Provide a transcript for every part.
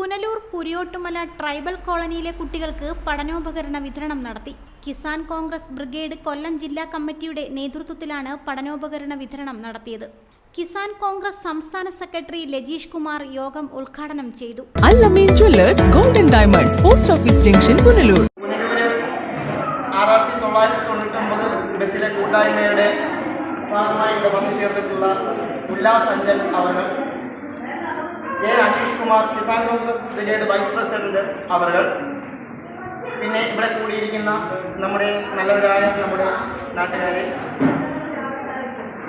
Punalur പുരിയോട്ടുമല tribal കോളനിയിലെ കുട്ടികൾക്ക് പഠനോപകരണ വിതരണം നടത്തി. കിസാൻ കോൺഗ്രസ് ബ്രിഗേഡ് കൊല്ലം ജില്ലാ കമ്മിറ്റിയുടെ നേതൃത്വത്തിലാണ് പഠനോപകരണ വിതരണം നടത്തിയത്. കിസാൻ കോൺഗ്രസ് സംസ്ഥാന സെക്രട്ടറി ലജീഷ് കുമാർ യോഗം ഉദ്ഘാടനം ചെയ്തു. Golden diamonds post office junction Punalur. ബസ്സിലെ കൂട്ടായ്മയുടെ ഭാഗമായി ഇവിടെ വന്നു ചേർന്നിട്ടുള്ള ഉല്ലാസ് അവർ A Aneesh Kumar Kisan Congress brigade vice president അവർ പിന്നെ ഇവിടെ കൂടിയിരിക്കുന്ന നമ്മുടെ നല്ലവരായ നമ്മുടെ നാട്ടുകാരെ.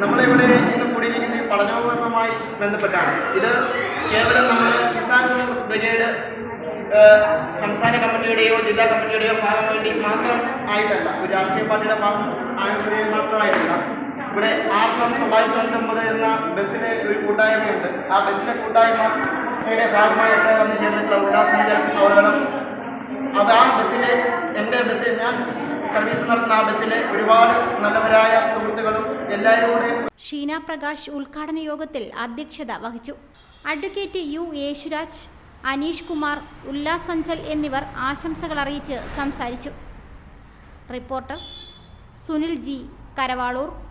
നമ്മളിവിടെ ഇന്ന് കൂടിയിരിക്കുന്ന പഠനോപകരണവുമായി ബന്ധപ്പെട്ടാണ്. ഇത് കേവലം നമ്മൾ കിസാൻ കോൺഗ്രസ് ബ്രിഗേഡ് സംസ്ഥാന കമ്മിറ്റിയുടെയോ ജില്ലാ കമ്മിറ്റിയുടെയോ ഭാഗം വേണ്ടി മാത്രം ആയിട്ടല്ല ഒരു രാഷ്ട്രീയ പാർട്ടിയുടെ ഭാഗം ആയതിന് മാത്രമായിട്ടല്ല. ഇവിടെ ആർ സം തൊള്ളായിരത്തി തൊണ്ണൂറ്റൊമ്പത് എന്ന ബസ്സിലെ ഒരു കൂട്ടായ്മയുണ്ട്. ആ ബസ്സിലെ കൂട്ടായ്മയുടെ ഭാഗമായിട്ട് വന്നു ചേർന്നിട്ടുള്ള ഉല്ലാസഞ്ചൽ അവകളും അത് ആ ബസ്സിലെ എന്റെ ബസ്സിൽ ഞാൻ സർവീസ് നടത്തുന്ന ആ ബസ്സിലെ ഒരുപാട് നല്ലവരായ സുഹൃത്തുക്കളും എല്ലാവരും ഷീന പ്രകാശ് ഉദ്ഘാടന യോഗത്തിൽ അധ്യക്ഷത വഹിച്ചു. അഡ്വക്കേറ്റ് യു യേശുരാജ് അനീഷ് കുമാർ ഉല്ലാസ് സഞ്ചൽ എന്നിവർ ആശംസകൾ അറിയിച്ച് സംസാരിച്ചു. Reporter Sunil G. കരവാളൂർ.